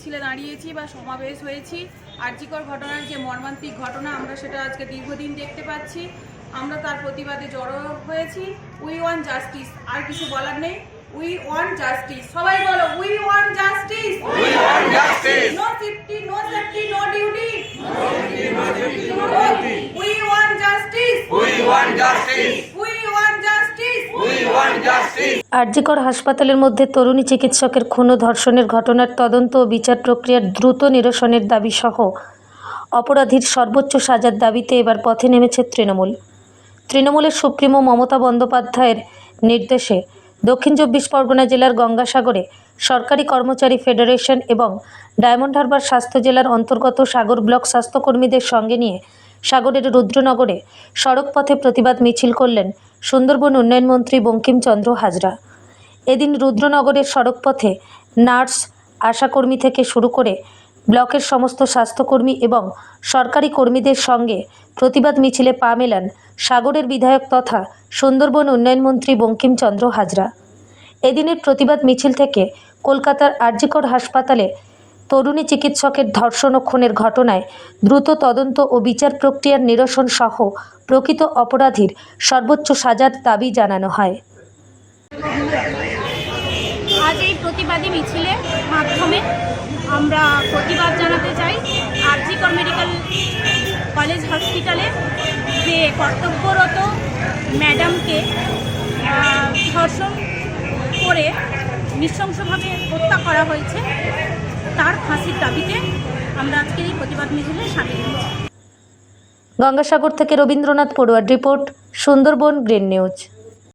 মিছিলে দাঁড়িয়েছি বা সমাবেশ হয়েছি। আর্জিকর ঘটনার যে মর্মান্তিক ঘটনা আমরা সেটা আজকে দীর্ঘদিন দেখতে পাচ্ছি। আমরা তার প্রতিবাদে জড়ো হয়েছি। উই ওয়ান জাস্টিস আর কিছু বলার নেই। উই ওয়ান জাস্টিস সবাই বলো we want justice. We want justice. No safety no safety no duty we want justice. We want justice. We want R G Kar হাসপাতালের মধ্যে তরুণী চিকিৎসকের খুন ও ধর্ষণের ঘটনার তদন্ত ও বিচার প্রক্রিয়ার দ্রুত নিরসনের দাবি সহ অপরাধীর সর্বোচ্চ সাজার দাবিতে এবার পথে নেমেছে তৃণমূল। তৃণমূলের সুপ্রিমো মমতা বন্দ্যোপাধ্যায়ের নির্দেশে দক্ষিণ চব্বিশ পরগনা জেলার গঙ্গাসাগরে সরকারি কর্মচারী ফেডারেশন এবং ডায়মন্ড হারবার স্বাস্থ্য জেলার অন্তর্গত সাগর ব্লক স্বাস্থ্যকর্মীদের সঙ্গে নিয়ে সাগরের রুদ্রনগরে সড়কপথে প্রতিবাদ মিছিল করলেন সুন্দরবন উন্নয়ন মন্ত্রী বঙ্কিমচন্দ্র হাজরা। এদিন রুদ্রনগরের সড়কপথে নার্স, আশাকর্মী থেকে শুরু করে ব্লকের সমস্ত স্বাস্থ্যকর্মী এবং সরকারি কর্মীদের সঙ্গে প্রতিবাদ মিছিলে পা মেলান সাগরের বিধায়ক তথা সুন্দরবন উন্নয়ন মন্ত্রী বঙ্কিমচন্দ্র হাজরা। এদিনের প্রতিবাদ মিছিল থেকে কলকাতার আরজিকর হাসপাতালে তরুণী চিকিৎসকের ধর্ষণ ও খুনের ঘটনায় দ্রুত তদন্ত ও বিচার প্রক্রিয়ার নিরসন সহ প্রকৃত অপরাধীর সর্বোচ্চ সাজার দাবি জানানো হয়। আজ এই প্রতিবাদী মিছিলের মাধ্যমে আমরা প্রতিবাদ জানাতে চাই। আরজিকর মেডিকেল কলেজ হসপিটালে যে কর্তব্যরত ম্যাডামকে ধর্ষণ করে নৃশংসভাবে হত্যা করা হয়েছে, তার ফাঁসির দাবিতে আমরা আজকের এই প্রতিবাদ মিছিলে সামিল হয়েছি। গঙ্গাসাগর থেকে Rabindranath পড়ুয়ার report, Sundarban green news.